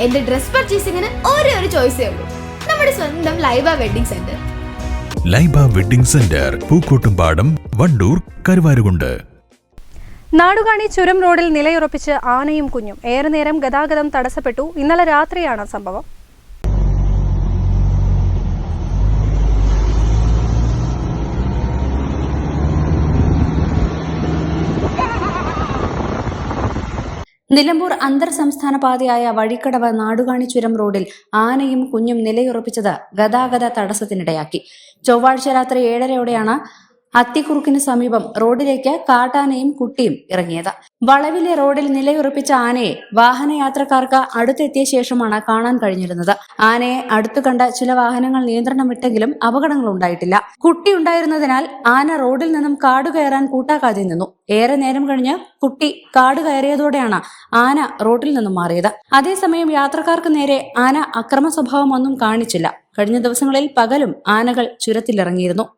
എന്റെ ഡ്രസ് പർച്ചേസിംഗിന് ഒരേ ഒരു ചോയ്സേ ഉള്ളൂ. നമ്മുടെ സ്വന്തം Laiba wedding centre. Laiba wedding centre Pookkottumpadam Wandoor Karuvarakundu. Nadukani ചുരം റോഡിൽ നിലയുറപ്പിച്ച് ആനയും കുഞ്ഞും ഏറെ നേരം ഗതാഗതം തടസ്സപ്പെട്ടു. ഇന്നലെ രാത്രിയാണ് സംഭവം. നിലമ്പൂർ അന്തർ സംസ്ഥാന പാതയായ വഴിക്കടവ് നാടുകാണി ചുരം റോഡിൽ ആനയും കുഞ്ഞും നിലയുറപ്പിച്ചത് ഗതാഗത തടസ്സത്തിനിടയാക്കി. ചൊവ്വാഴ്ച രാത്രി ഏഴരയോടെയാണ് അത്തിക്കുറുക്കിന് സമീപം റോഡിലേക്ക് കാട്ടാനയും കുട്ടിയും ഇറങ്ങിയത്. വളവിലെ റോഡിൽ നിലയുറപ്പിച്ച ആനയെ വാഹനയാത്രക്കാർക്ക് അടുത്തെത്തിയ ശേഷമാണ് കാണാൻ കഴിഞ്ഞിരുന്നത്. ആനയെ അടുത്തു കണ്ട ചില വാഹനങ്ങൾ നിയന്ത്രണം വിട്ടെങ്കിലും അപകടങ്ങൾ ഉണ്ടായിട്ടില്ല. കുട്ടി ഉണ്ടായിരുന്നതിനാൽ ആന റോഡിൽ നിന്നും കാട് കയറാൻ കൂട്ടാക്കാതെ നിന്നു. ഏറെ നേരം കഴിഞ്ഞ് കുട്ടി കാട് കയറിയതോടെയാണ് ആന റോഡിൽ നിന്നും മാറിയത്. അതേസമയം യാത്രക്കാർക്ക് നേരെ ആന അക്രമ സ്വഭാവമൊന്നും കാണിച്ചില്ല. കഴിഞ്ഞ ദിവസങ്ങളിൽ പകലും ആനകൾ ചുരത്തിലിറങ്ങിയിരുന്നു.